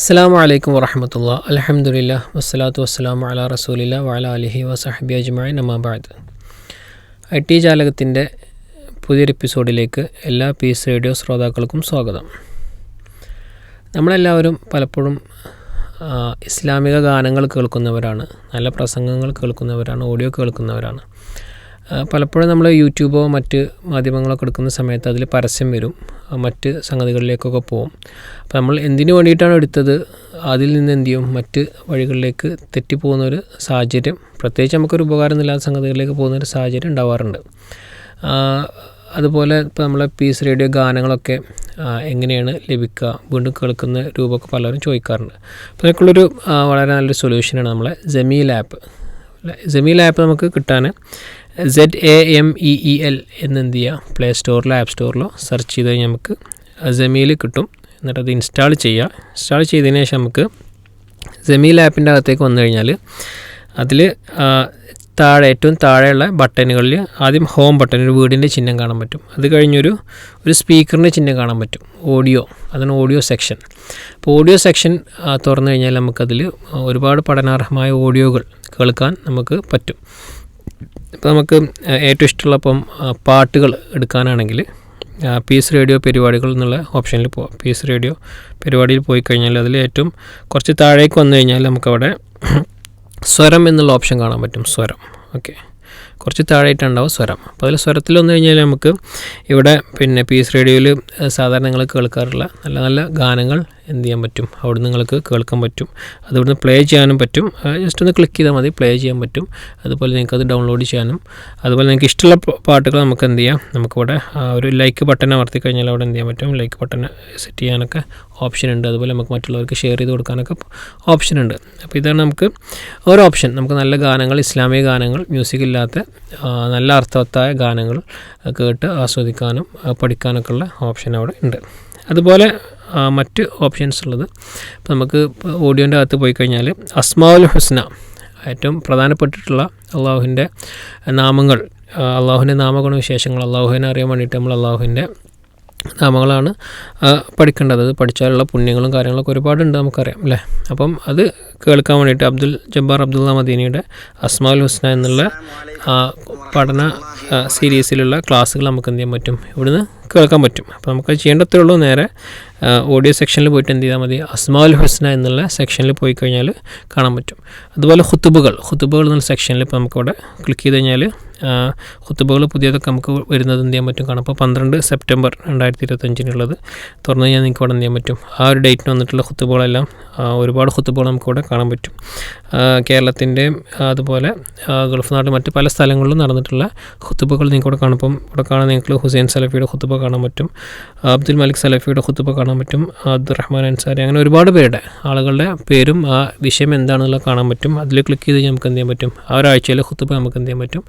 അസ്സാം വലൈക്കും വറഹമത്തുള്ള. അലഹമുല്ല വസ്സലാത്തു വസ്സലാം അല റസൂലില്ല വല അലഹി വസഹബി അജ്മായി നമാബാദ് ഐ ടി ജാലകത്തിന്റെ പുതിയൊരു എപ്പിസോഡിലേക്ക് എല്ലാ പീസ് റേഡിയോ ശ്രോതാക്കൾക്കും സ്വാഗതം. നമ്മളെല്ലാവരും പലപ്പോഴും ഇസ്ലാമിക ഗാനങ്ങൾ കേൾക്കുന്നവരാണ് നല്ല പ്രസംഗങ്ങൾ കേൾക്കുന്നവരാണ് ഓഡിയോ കേൾക്കുന്നവരാണ്. പലപ്പോഴും നമ്മൾ യൂട്യൂബോ മറ്റ് മാധ്യമങ്ങളൊക്കെ എടുക്കുന്ന സമയത്ത് അതിൽ പരസ്യം വരും. മറ്റ് സംഗതികളിലേക്കൊക്കെ പോകും അപ്പോൾ നമ്മൾ എന്തിനു വേണ്ടിയിട്ടാണ് എടുത്തത്? അതിൽ നിന്ന് എന്ത് ചെയ്യും? മറ്റ് വഴികളിലേക്ക് തെറ്റിപ്പോകുന്ന ഒരു സാഹചര്യം പ്രത്യേകിച്ച് നമുക്കൊരു ഉപകാരമില്ലാത്ത സംഗതികളിലേക്ക് പോകുന്ന ഒരു സാഹചര്യം ഉണ്ടാവാറുണ്ട്. അതുപോലെ ഇപ്പോൾ നമ്മളെ പീസ് റേഡിയോ ഗാനങ്ങളൊക്കെ എങ്ങനെയാണ് ലഭിക്കുക? വീണ്ടും കേൾക്കുന്ന രൂപമൊക്കെ പലരും ചോദിക്കാറുണ്ട്. അപ്പോൾ അതിനൊക്കെയുള്ളൊരു വളരെ നല്ലൊരു സൊല്യൂഷനാണ് നമ്മളെ ജമീൽ ആപ്പ് ജമീൽ ആപ്പ് നമുക്ക് കിട്ടാൻ Z A M E E L എന്ന് എന്ത് ചെയ്യുക പ്ലേ സ്റ്റോറിലോ ആപ്പ് സ്റ്റോറിലോ സെർച്ച് ചെയ്ത് കഴിഞ്ഞാൽ നമുക്ക് ജമീൽ കിട്ടും. എന്നിട്ട് അത് ഇൻസ്റ്റാൾ ചെയ്യുക ഇൻസ്റ്റാൾ ചെയ്തതിന് ശേഷം നമുക്ക് ജമീൽ ആപ്പിന്റെ അകത്തേക്ക് വന്നു കഴിഞ്ഞാൽ അതിൽ താഴെ ഏറ്റവും താഴെയുള്ള ബട്ടണുകളിൽ ആദ്യം ഹോം ബട്ടൺ ഒരു വീടിന്റെ ചിഹ്നം കാണാൻ പറ്റും. അത് കഴിഞ്ഞൊരു ഒരു സ്പീക്കറിന്റെ ചിഹ്നം കാണാൻ പറ്റും. ഓഡിയോ അതാണ് ഓഡിയോ സെക്ഷൻ അപ്പോൾ ഓഡിയോ സെക്ഷൻ തുറന്നു കഴിഞ്ഞാൽ നമുക്കതിൽ ഒരുപാട് പഠനാർഹമായ ഓഡിയോകൾ കേൾക്കാൻ നമുക്ക് പറ്റും. ഇപ്പോൾ നമുക്ക് ഏറ്റവും ഇഷ്ടമുള്ള ഇപ്പം പാട്ടുകൾ എടുക്കാനാണെങ്കിൽ പീസ് റേഡിയോ പരിപാടികൾ എന്നുള്ള ഓപ്ഷനിൽ പോവാം. പീസ് റേഡിയോ പരിപാടിയിൽ പോയി കഴിഞ്ഞാൽ അതിൽ ഏറ്റവും കുറച്ച് താഴേക്ക് വന്നു കഴിഞ്ഞാൽ നമുക്കവിടെ സ്വരം എന്നുള്ള ഓപ്ഷൻ കാണാൻ പറ്റും. സ്വരം. ഓക്കെ കുറച്ച് താഴെയായിട്ടുണ്ടാവും സ്വരം. അപ്പോൾ അതിൽ സ്വരത്തിൽ വന്നു കഴിഞ്ഞാൽ നമുക്ക് ഇവിടെ പിന്നെ പീസ് റേഡിയോയിൽ സാധാരണ നിങ്ങൾ കേൾക്കാറുള്ള നല്ല നല്ല ഗാനങ്ങൾ എന്ത് ചെയ്യാൻ പറ്റും? അവിടെ നിങ്ങൾക്ക് കേൾക്കാൻ പറ്റും. അത് ഇവിടുന്ന് പ്ലേ ചെയ്യാനും പറ്റും. ജസ്റ്റ് ഒന്ന് ക്ലിക്ക് ചെയ്താൽ മതി പ്ലേ ചെയ്യാൻ പറ്റും. അതുപോലെ നിങ്ങൾക്ക് അത് ഡൗൺലോഡ് ചെയ്യാനും. അതുപോലെ നിങ്ങൾക്ക് ഇഷ്ടമുള്ള പ- പാട്ടുകൾ നമുക്ക് എന്ത് ചെയ്യാം? നമുക്കിവിടെ ഒരു ലൈക്ക് ബട്ടൺ അമർത്തി കഴിഞ്ഞാൽ അവിടെ എന്ത് ചെയ്യാൻ പറ്റും? ലൈക്ക് ബട്ടൺ സെറ്റ് ചെയ്യാനൊക്കെ ഓപ്ഷൻ ഉണ്ട്. അതുപോലെ നമുക്ക് മറ്റുള്ളവർക്ക് ഷെയർ ചെയ്ത് കൊടുക്കാനൊക്കെ ഓപ്ഷൻ ഉണ്ട്. അപ്പോൾ ഇതാണ് നമുക്ക് ഒരു ഓപ്ഷൻ നമുക്ക് നല്ല ഗാനങ്ങൾ ഇസ്ലാമിക ഗാനങ്ങൾ മ്യൂസിക് ഇല്ലാത്ത നല്ല അർത്ഥവത്തായ ഗാനങ്ങൾ കേട്ട് ആസ്വദിക്കാനും പഠിക്കാനൊക്കെ ഉള്ള ഓപ്ഷൻ അവിടെ ഉണ്ട്. അതുപോലെ മറ്റ് ഓപ്ഷൻസ് ഉള്ളത്. ഇപ്പോൾ നമുക്ക് ഓഡിയോന്റെ അകത്ത് പോയി കഴിഞ്ഞാൽ അസ്മാഉൽ ഹുസ്ന ഏറ്റവും പ്രധാനപ്പെട്ടിട്ടുള്ള അള്ളാഹുവിന്റെ നാമങ്ങൾ. അള്ളാഹുവിന്റെ നാമഗുണവിശേഷങ്ങൾ അള്ളാഹുവിനെ അറിയാൻ വേണ്ടിയിട്ട് നമ്മൾ അള്ളാഹുവിന്റെ നാമങ്ങളാണ് പഠിക്കേണ്ടത്. പഠിച്ചാലുള്ള പുണ്യങ്ങളും കാര്യങ്ങളൊക്കെ ഒരുപാടുണ്ട് നമുക്കറിയാം അല്ലേ? അപ്പം അത് കേൾക്കാൻ വേണ്ടിയിട്ട് അബ്ദുൽ ജബ്ബാർ അബ്ദുള്ള മദീനിയുടെ അസ്മാൽ ഹുസ്ന എന്നുള്ള പഠന സീരീസിലുള്ള ക്ലാസ്സുകൾ നമുക്ക് എന്ത് ചെയ്യാൻ പറ്റും? ഇവിടുന്ന് കേൾക്കാൻ പറ്റും. അപ്പോൾ നമുക്ക് ചെയ്യേണ്ടത്രേ ഉള്ളൂ. നേരെ ഓഡിയോ സെക്ഷനിൽ പോയിട്ട് എന്ത് ചെയ്താൽ മതി. അസ്മാൽ ഹുസ്ന എന്നുള്ള സെക്ഷനിൽ പോയി കഴിഞ്ഞാൽ കാണാൻ പറ്റും. അതുപോലെ ഹുത്തുബുകൾ ഹുത്തുബുകൾ എന്നുള്ള സെക്ഷനിൽ ഇപ്പോൾ നമുക്കവിടെ ക്ലിക്ക് ചെയ്ത് കഴിഞ്ഞാൽ ഹുത്തുബുകൾ പുതിയതൊക്കെ നമുക്ക് വരുന്നത് എന്ത് ചെയ്യാൻ പറ്റും കാണാം. അപ്പോൾ പന്ത്രണ്ട് സെപ്റ്റംബർ രണ്ടായിരത്തി ഇരുപത്തഞ്ചിനുള്ളത് തുറന്നു കഴിഞ്ഞാൽ നിങ്ങൾക്ക് ഇവിടെ എന്ത് ചെയ്യാൻ പറ്റും? ആ ഒരു ഡേറ്റിന് വന്നിട്ടുള്ള കുത്തുബകളെല്ലാം ഒരുപാട് നമുക്ക് നമുക്കിവിടെ കാണാൻ പറ്റും. കേരളത്തിന്റെയും അതുപോലെ ഗൾഫ് നാട് മറ്റ് പല സ്ഥലങ്ങളിലും നടന്നിട്ടുള്ള കുത്തുബകൾ നിങ്ങൾക്ക് ഇവിടെ കാണും. ഇപ്പം ഇവിടെ കാണാൻ നിങ്ങൾക്ക് ഹുസൈൻ സലഫിയുടെ കുത്തുബ കാണാൻ പറ്റും. അബ്ദുൽ മലിക് സലഫിയുടെ കുത്തുബ കാണാൻ പറ്റും. അബ്ദുറഹ്മാൻ അൻസാരി അങ്ങനെ ഒരുപാട് പേരുടെ ആളുകളുടെ പേരും ആ വിഷയം എന്താണെന്നുള്ളത് കാണാൻ പറ്റും. അതിൽ ക്ലിക്ക് ചെയ്ത് നമുക്ക് എന്ത് ചെയ്യാൻ പറ്റും? ആ ഒരാഴ്ചയിലെ കുത്തുബ നമുക്ക് എന്ത് ചെയ്യാൻ പറ്റും?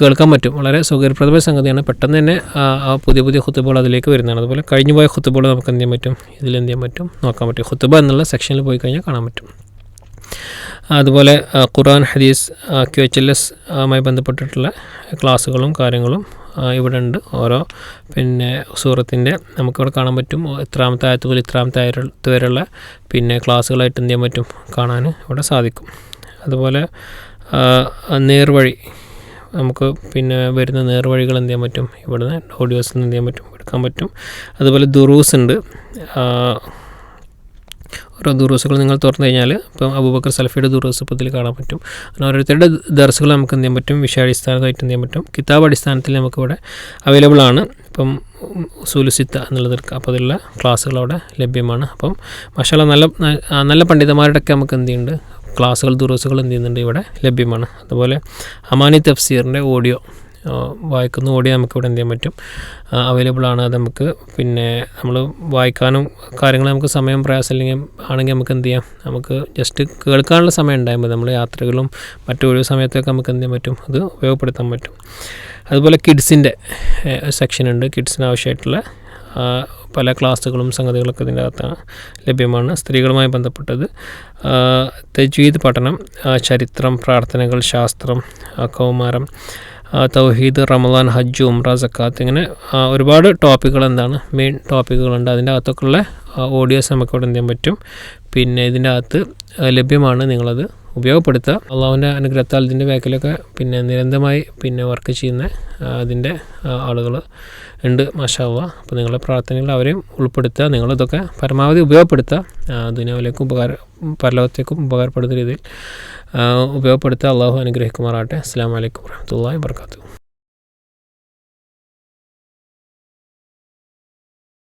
കേൾക്കാൻ പറ്റും. വളരെ സൗകര്യപ്രദമായ സംഗതിയാണ്. പെട്ടെന്ന് തന്നെ ആ പുതിയ പുതിയ ഹുത്തുബകൾ അതിലേക്ക് വരുന്നതാണ്. അതുപോലെ കഴിഞ്ഞു പോയ ഹുത്തുബകൾ നമുക്ക് എന്ത് ചെയ്യാൻ പറ്റും? ഇതിൽ എന്ത് ചെയ്യാൻ പറ്റും? നോക്കാൻ പറ്റും. ഹുത്തുബ എന്നുള്ള സെക്ഷനിൽ പോയി കഴിഞ്ഞാൽ കാണാൻ പറ്റും. അതുപോലെ ഖുറാൻ ഹദീസ് ക്യു എച്ച് എൽ എസ് ആയി ബന്ധപ്പെട്ടിട്ടുള്ള ക്ലാസ്സുകളും കാര്യങ്ങളും ഇവിടെ ഉണ്ട്. ഓരോ പിന്നെ സൂറത്തിന്റെ നമുക്കിവിടെ കാണാൻ പറ്റും. ഇത്രാമത്തെ ആയത്ത് മുതൽ ഇത്രാമത്തെ ആയത്ത് വരെയുള്ള പിന്നെ ക്ലാസ്സുകളായിട്ട് എന്ത് ചെയ്യാൻ പറ്റും? കാണാൻ ഇവിടെ സാധിക്കും. അതുപോലെ നേർവഴി നമുക്ക് പിന്നെ വരുന്ന നേർവഴികൾ എന്ത് ചെയ്യാൻ പറ്റും? ഇവിടുന്ന് ഓഡിയോസിൽ നിന്ന് എന്ത് ചെയ്യാൻ പറ്റും? എടുക്കാൻ പറ്റും. അതുപോലെ ദുറൂസ് ഉണ്ട്. ഓരോ ദുറൂസുകൾ നിങ്ങൾ തുറന്നു കഴിഞ്ഞാൽ ഇപ്പം അബൂബക്കർ സൽഫിയുടെ ദുറൂസ് ഇപ്പോൾ ഇതിൽ കാണാൻ പറ്റും. അങ്ങനെ ഓരോരുത്തരുടെ ദർസുകൾ നമുക്ക് എന്ത് ചെയ്യാൻ പറ്റും? വിഷയാടിസ്ഥാനമായിട്ട് എന്ത് ചെയ്യാൻ പറ്റും? കിതാബ് അടിസ്ഥാനത്തിൽ നമുക്കിവിടെ അവൈലബിൾ ആണ്. ഇപ്പം സുലുസിത്ത എന്നുള്ളത് അപ്പോൾ അതിലുള്ള ക്ലാസ്സുകൾ അവിടെ ലഭ്യമാണ്. അപ്പം മഷാല നല്ല നല്ല പണ്ഡിതന്മാരുടെയൊക്കെ നമുക്ക് എന്ത് ചെയ്യുന്നുണ്ട്? ക്ലാസ്സുകൾ ദുറസുകൾ എന്ത് ചെയ്യുന്നുണ്ട് ഇവിടെ? ലഭ്യമാണ്. അതുപോലെ അമാനി തഫ്സീറിന്റെ ഓഡിയോ വായിക്കുന്ന ഓഡിയോ നമുക്കിവിടെ എന്ത് ചെയ്യാൻ പറ്റും? അവൈലബിൾ ആണ്. അത് നമുക്ക് പിന്നെ നമ്മൾ വായിക്കാനും കാര്യങ്ങൾ നമുക്ക് സമയം പ്രയാസം അല്ലെങ്കിൽ ആണെങ്കിൽ നമുക്ക് എന്ത് ചെയ്യാം? നമുക്ക് ജസ്റ്റ് കേൾക്കാനുള്ള സമയം ഉണ്ടായാൽ നമ്മൾ യാത്രകളും മറ്റു ഒഴിവ് സമയത്തൊക്കെ നമുക്ക് എന്ത് ചെയ്യാൻ പറ്റും? അത് ഉപയോഗപ്പെടുത്താൻ പറ്റും. അതുപോലെ കിഡ്സിന്റെ സെക്ഷൻ ഉണ്ട്. കിഡ്സിന് ആവശ്യമായിട്ടുള്ള പല ക്ലാസ്സുകളും സംഗതികളൊക്കെ ഇതിന്റെ ലഭ്യമാണ്. സ്ത്രീകളുമായി ബന്ധപ്പെട്ടത് തജ്വീദ് പഠനം ചരിത്രം പ്രാർത്ഥനകൾ ശാസ്ത്രം കൗമാരം തൗഹീദ് റമദാൻ ഹജ്ജ് ഉംറ സക്കാത്ത് ഇങ്ങനെ ഒരുപാട് ടോപ്പിക്കുകൾ എന്താണ് മെയിൻ ടോപ്പിക്കുകളുണ്ട്. അതിന്റെ അകത്തൊക്കെയുള്ള ഓഡിയോസ് നമുക്ക് ഇവിടെ എന്ത് ചെയ്യാൻ പറ്റും? പിന്നെ ഇതിന്റെ അകത്ത് ലഭ്യമാണ് നിങ്ങളത്. ഉപയോഗപ്പെടുത്തുക. അള്ളാഹുവിന്റെ അനുഗ്രഹത്താൽ ഇതിന്റെ ബാക്കിലൊക്കെ പിന്നെ നിരന്തരമായി പിന്നെ വർക്ക് ചെയ്യുന്ന അതിന്റെ ആളുകൾ ഉണ്ട് മാഷാവുക അപ്പോൾ നിങ്ങളുടെ പ്രാർത്ഥനകൾ അവരെയും ഉൾപ്പെടുത്തുക. നിങ്ങളിതൊക്കെ പരമാവധി ഉപയോഗപ്പെടുത്തുക. ദുനിയാവിലേക്കും ഉപകാര പരലോകത്തേക്കും ഉപകാരപ്പെടുന്ന രീതിയിൽ ഉപയോഗപ്പെടുത്തുക. അള്ളാഹു അനുഗ്രഹിക്കുമാറാട്ടെ അസ്സാം വലൈക്കും വർഹമത്തല്ലാ വർക്കാത്തു